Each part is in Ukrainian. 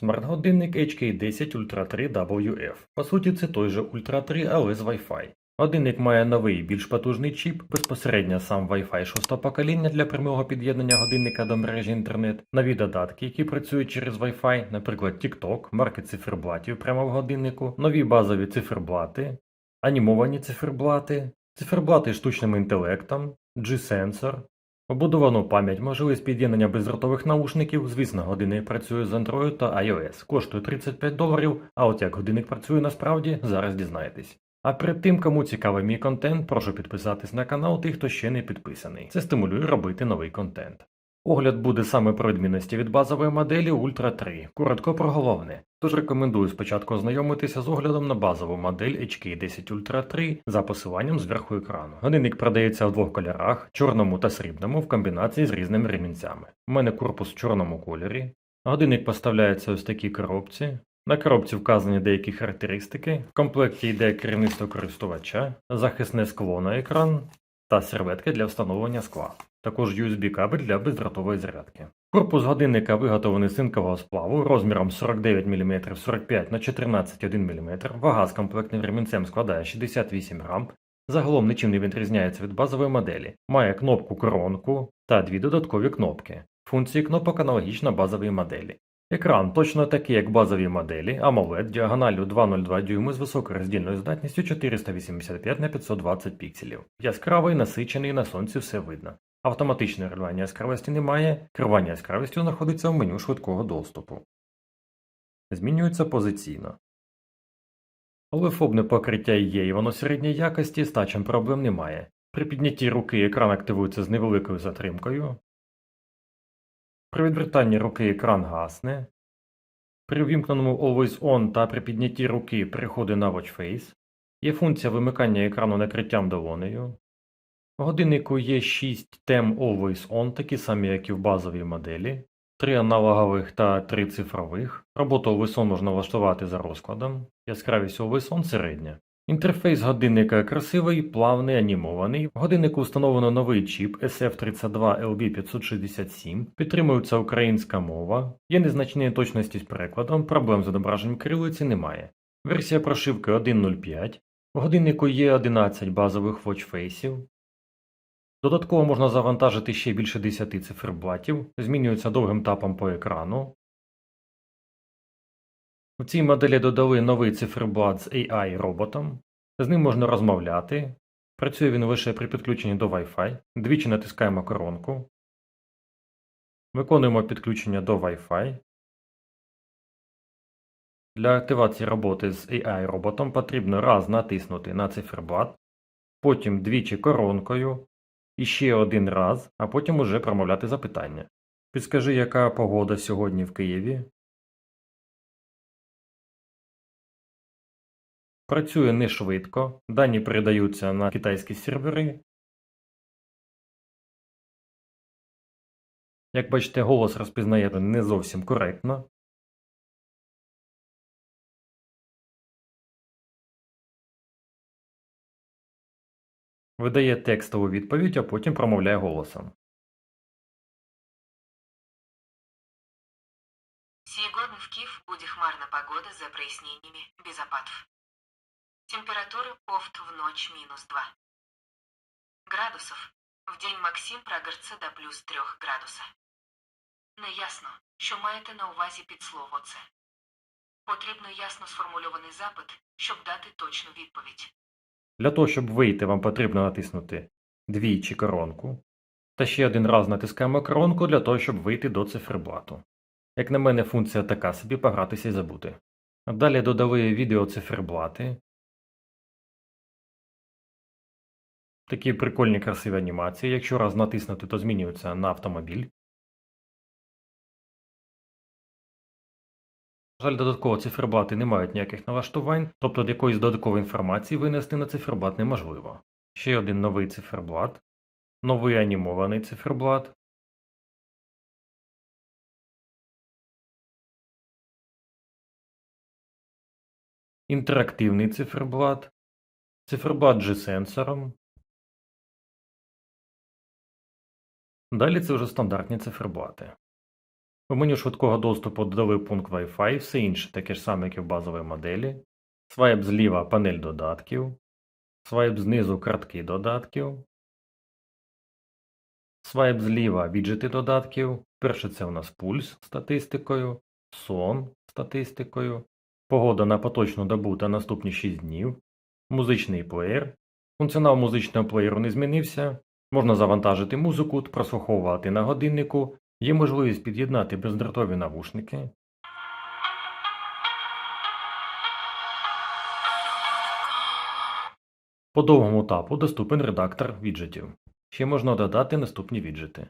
Смарт-годинник HK10 Ultra 3 WF. По суті, це той же Ultra 3, але з Wi-Fi. Годинник має новий, більш потужний чіп, безпосередньо сам Wi-Fi 6 покоління для прямого під'єднання годинника до мережі інтернет, нові додатки, які працюють через Wi-Fi, наприклад, TikTok, марки циферблатів прямо в годиннику, нові базові циферблати, анімовані циферблати, циферблати штучним інтелектом, G-сенсор, Побудовану пам'ять, можливість під'єднання бездротових наушників, звісно, годинник працює з Android та iOS, коштує 35 доларів, а от як годинник працює насправді, зараз дізнаєтесь. А перед тим, кому цікавий мій контент, прошу підписатись на канал тих, хто ще не підписаний. Це стимулює робити новий контент. Огляд буде саме про відмінності від базової моделі Ultra 3, коротко про головне. Тож рекомендую спочатку ознайомитися з оглядом на базову модель HK10 Ultra 3 за посиланням зверху екрану. Годинник продається в двох кольорах чорному та срібному в комбінації з різними ремінцями. У мене корпус в чорному кольорі. Годинник поставляється ось такій коробці. На коробці вказані деякі характеристики. В комплекті йде керівництво користувача, захисне скло на екран та серветки для встановлення скла. Також USB-кабель для бездротової зарядки. Корпус годинника виготовлений з цинкового сплаву розміром 49 мм 45 на 14,1 мм, вага з комплектним ремінцем складає 68 грам, загалом нічим не відрізняється від базової моделі, має кнопку коронку та дві додаткові кнопки. Функції кнопок аналогічно базовій моделі. Екран точно такий, як базові моделі, AMOLED діагоналлю 2,02 дюйми з високою роздільною здатністю 485 на 520 пікселів. Яскравий, насичений, на сонці все видно. Автоматичне регулювання яскравості немає, керування яскравістю знаходиться в меню швидкого доступу. Змінюється позиційно. Олефобне покриття є і воно середньої якості, з тачем проблем немає. При піднятті руки екран активується з невеликою затримкою. При відвертанні руки екран гасне. При ввімкненому Always On та при піднятті руки переходить на Watch Face. Є функція вимикання екрану накриттям долонею. В годиннику є 6 тем Always On, такі самі, як і в базовій моделі, 3 аналогових та 3 цифрових. Роботу Always On можна влаштувати за розкладом, яскравість Always On середня. Інтерфейс годинника красивий, плавний, анімований. В годиннику встановлено новий чіп SF32LB567, підтримується українська мова, є незначні неточності з перекладом, проблем з зображенням кирилиці немає. Версія прошивки 1.05. В годиннику є 11 базових watchfaceів. Додатково можна завантажити ще більше 10 циферблатів, змінюється довгим тапом по екрану. В цій моделі додали новий циферблат з AI роботом. З ним можна розмовляти. Працює він лише при підключенні до Wi-Fi. Двічі натискаємо коронку. Виконуємо підключення до Wi-Fi. Для активації роботи з AI роботом потрібно раз натиснути на циферблат, потім двічі коронкою, і ще один раз, а потім уже промовляти запитання. Підскажи, яка погода сьогодні в Києві? Працює не швидко, дані передаються на китайські сервери. Як бачите, голос розпізнає не зовсім коректно. Видає текстову відповідь, а потім промовляє голосом. Сегодня в Киев будет хмарна погода за прояснениями без опадов. Температура повт в ночь минус 2 градусов. В день Максим прогорце до плюс 3 градуса. Не ясно, що маєте на увазі під слово це. Потрібно ясно сформульований запит, щоб дати точну відповідь. Для того, щоб вийти, вам потрібно натиснути двічі коронку. Та ще один раз натискаємо коронку для того, щоб вийти до циферблату. Як на мене, функція така собі погратися і забути. Далі додали відео циферблати. Такі прикольні красиві анімації. Якщо раз натиснути, то змінюється на автомобіль. На жаль, додатково циферблати не мають ніяких налаштувань, тобто якоїсь додаткової інформації винести на циферблат неможливо. Ще один новий циферблат, новий анімований циферблат. Інтерактивний циферблат, циферблат G-сенсором. Далі це вже стандартні циферблати. В меню швидкого доступу додали пункт Wi-Fi, все інше таке ж саме, як і в базовій моделі. Свайп зліва панель додатків. Свайп знизу картки додатків. Свайп зліва віджити додатків. Перше це у нас пульс статистикою, сон статистикою, погода на поточну добу та наступні 6 днів, музичний плеєр. Функціонал музичного плеєру не змінився. Можна завантажити музику, прослуховувати на годиннику, є можливість під'єднати бездротові навушники. По довгому тапу доступен редактор віджитів. Ще можна додати наступні віджити.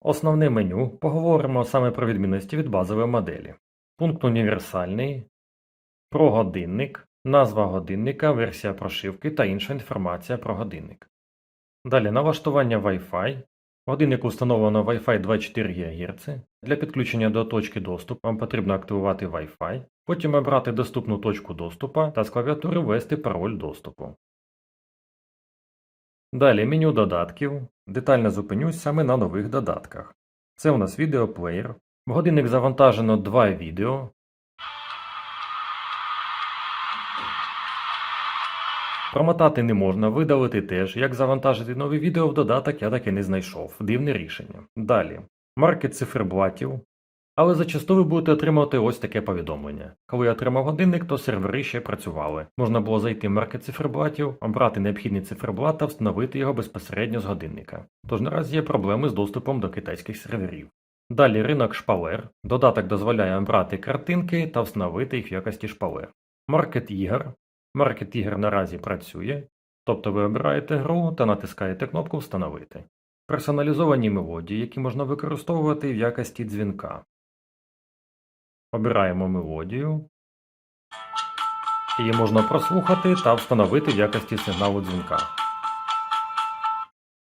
Основне меню поговоримо саме про відмінності від базової моделі. Пункт універсальний, про годинник, назва годинника, версія прошивки та інша інформація про годинник. Далі налаштування Wi-Fi. В годиннику встановлено Wi-Fi 24 ГГц. Для підключення до точки доступу вам потрібно активувати Wi-Fi, потім обрати доступну точку доступу та з клавіатури ввести пароль доступу. Далі меню додатків. Детально зупинюсь саме на нових додатках. Це у нас відеоплеєр. В годинник завантажено два відео. Промотати не можна, видалити теж. Як завантажити нове відео в додаток, я таки не знайшов. Дивне рішення. Далі. Маркет циферблатів. Але зачасту ви будете отримувати ось таке повідомлення. Коли я отримав годинник, то сервери ще працювали. Можна було зайти в маркет циферблатів, обрати необхідний циферблат та встановити його безпосередньо з годинника. Тож наразі є проблеми з доступом до китайських серверів. Далі ринок шпалер. Додаток дозволяє обрати картинки та встановити їх в якості шпалер. Маркет ігор. Маркет ігор наразі працює, тобто ви обираєте гру та натискаєте кнопку Встановити. Персоналізовані мелодії, які можна використовувати в якості дзвінка. Обираємо мелодію. Її можна прослухати та встановити в якості сигналу дзвінка.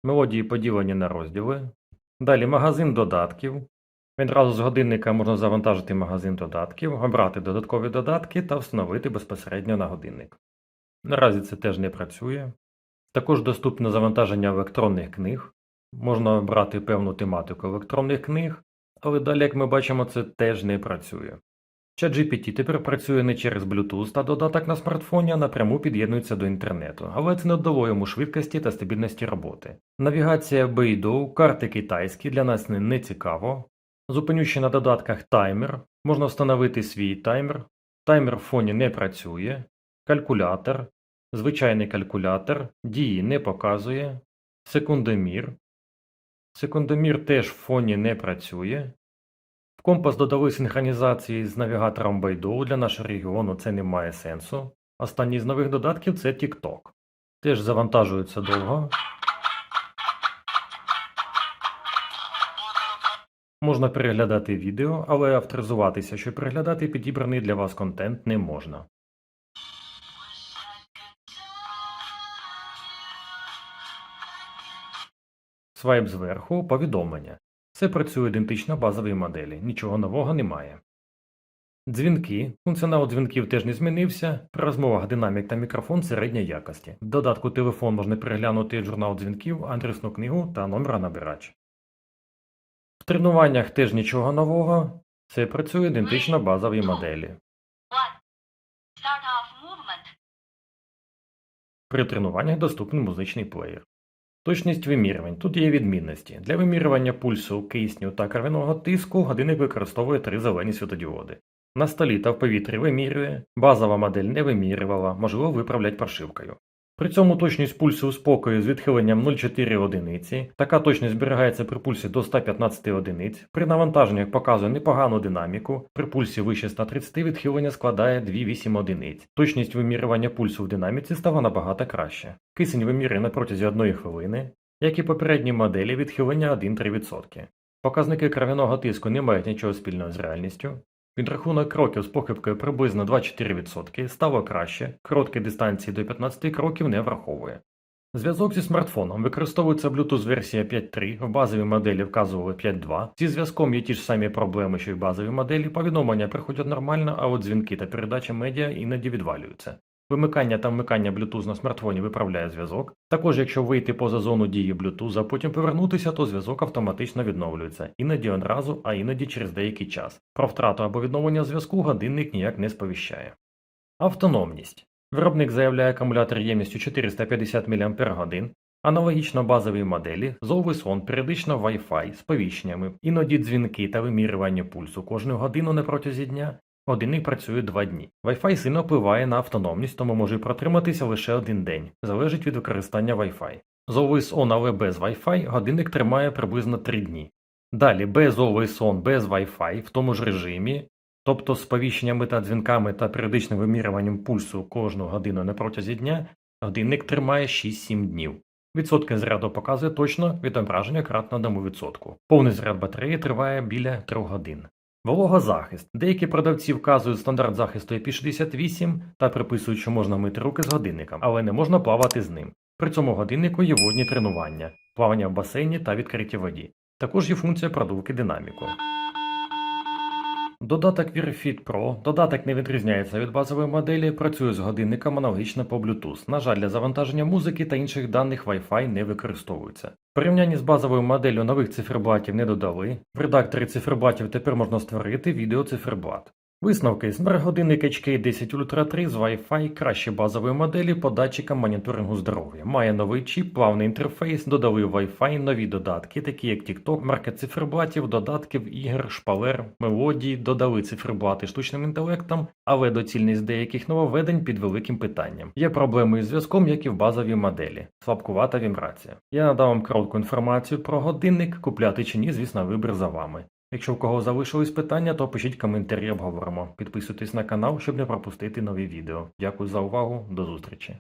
Мелодії поділені на розділи. Далі магазин додатків. Відразу з годинника можна завантажити магазин додатків, обрати додаткові додатки та встановити безпосередньо на годинник. Наразі це теж не працює. Також доступне завантаження електронних книг. Можна обрати певну тематику електронних книг, але далі, як ми бачимо, це теж не працює. ChatGPT тепер працює не через Bluetooth та додаток на смартфоні, а напряму під'єднується до інтернету, але це не дало йому швидкості та стабільності роботи. Навігація Beidou, карти китайські для нас не, не цікаво. Зупинючи на додатках таймер, можна встановити свій таймер. Таймер в фоні не працює. Калькулятор, звичайний калькулятор, дії не показує. Секундомір. Секундомір теж в фоні не працює. В компас додали синхронізації з навігатором Beidou для нашого регіону це не має сенсу. Останній з нових додатків це TikTok. Теж завантажується довго. Можна переглядати відео, але авторизуватися, щоб переглядати підібраний для вас контент не можна. Свайп зверху повідомлення. Це працює ідентично базовій моделі, нічого нового немає. Дзвінки. Функціонал дзвінків теж не змінився. При розмовах динамік та мікрофон середньої якості. В додатку телефон можна переглянути журнал дзвінків, адресну книгу та номера набирач. В тренуваннях теж нічого нового. Це працює ідентично базовій моделі. Off movement. При тренуваннях доступний музичний плеєр. Точність вимірювань. Тут є відмінності. Для вимірювання пульсу, кисню та кров'яного тиску годинник використовує три зелені світодіоди. На столі та в повітрі вимірює, базова модель не вимірювала, можливо виправлять прошивкою. При цьому точність пульсу спокою з відхиленням 0,4 одиниці. Така точність зберігається при пульсі до 115 одиниць. При навантаженнях показує непогану динаміку. При пульсі вище 130 відхилення складає 2,8 одиниць. Точність вимірювання пульсу в динаміці стала набагато краще. Кисень вимірює на протязі 1 хвилини, як і попередні моделі відхилення 1-3%. Показники кров'яного тиску не мають нічого спільного з реальністю. Підрахунок кроків з похибкою приблизно 2-4% стало краще, короткі дистанції до 15 кроків не враховує. Зв'язок зі смартфоном використовується Bluetooth версія 5.3, в базовій моделі вказували 5.2. Зі зв'язком є ті ж самі проблеми, що й в базовій моделі, повідомлення приходять нормально, а от дзвінки та передача медіа іноді відвалюються. Вимикання та вмикання Bluetooth на смартфоні виправляє зв'язок. Також, якщо вийти поза зону дії Bluetooth, а потім повернутися, то зв'язок автоматично відновлюється, іноді одразу, а іноді через деякий час. Про втрату або відновлення зв'язку годинник ніяк не сповіщає. Автономність. Виробник заявляє акумулятор ємністю 450 мАч, аналогічно базовій моделі, Always On, періодично Wi-Fi, сповіщеннями, іноді дзвінки та вимірювання пульсу кожну годину на протязі дня. Годинник працює два дні. Wi-Fi сильно впливає на автономність, тому може протриматися лише один день, залежить від використання Wi-Fi. З Always On, але без Wi-Fi годинник тримає приблизно 3 дні. Далі без Always On, без Wi-Fi в тому ж режимі, тобто з сповіщеннями та дзвінками та періодичним вимірюванням пульсу кожну годину на протязі дня, годинник тримає 6-7 днів. Відсотки заряду показує точно відображення кратно 1%. Повний заряд батареї триває біля 3 годин. Вологозахист. Деякі продавці вказують стандарт захисту IP68 та приписують, що можна мити руки з годинником, але не можна плавати з ним. При цьому годиннику є водні тренування, плавання в басейні та відкритій воді. Також є функція продувки динаміку. Додаток VirFit Pro. Додаток не відрізняється від базової моделі, працює з годинником аналогічно по Bluetooth. На жаль, для завантаження музики та інших даних Wi-Fi не використовується. В порівнянні з базовою моделлю нових циферблатів не додали. В редакторі циферблатів тепер можна створити відеоциферблат. Висновки смарт-годинник HK 10 Ultra 3 з Wi-Fi краще базової моделі по датчикам моніторингу здоров'я. Має новий чіп, плавний інтерфейс, додали Wi-Fi, нові додатки, такі як TikTok, маркет циферблатів, додатків, ігор, шпалер, мелодії, додали циферблати штучним інтелектом, але доцільність деяких нововведень під великим питанням. Є проблеми із зв'язком, як і в базовій моделі. Слабкувата вібрація. Я надав вам коротку інформацію про годинник, купляти чи ні, звісно, вибір за вами. Якщо у кого залишились питання, то пишіть коментарі, обговоримо. Підписуйтесь на канал, щоб не пропустити нові відео. Дякую за увагу, до зустрічі.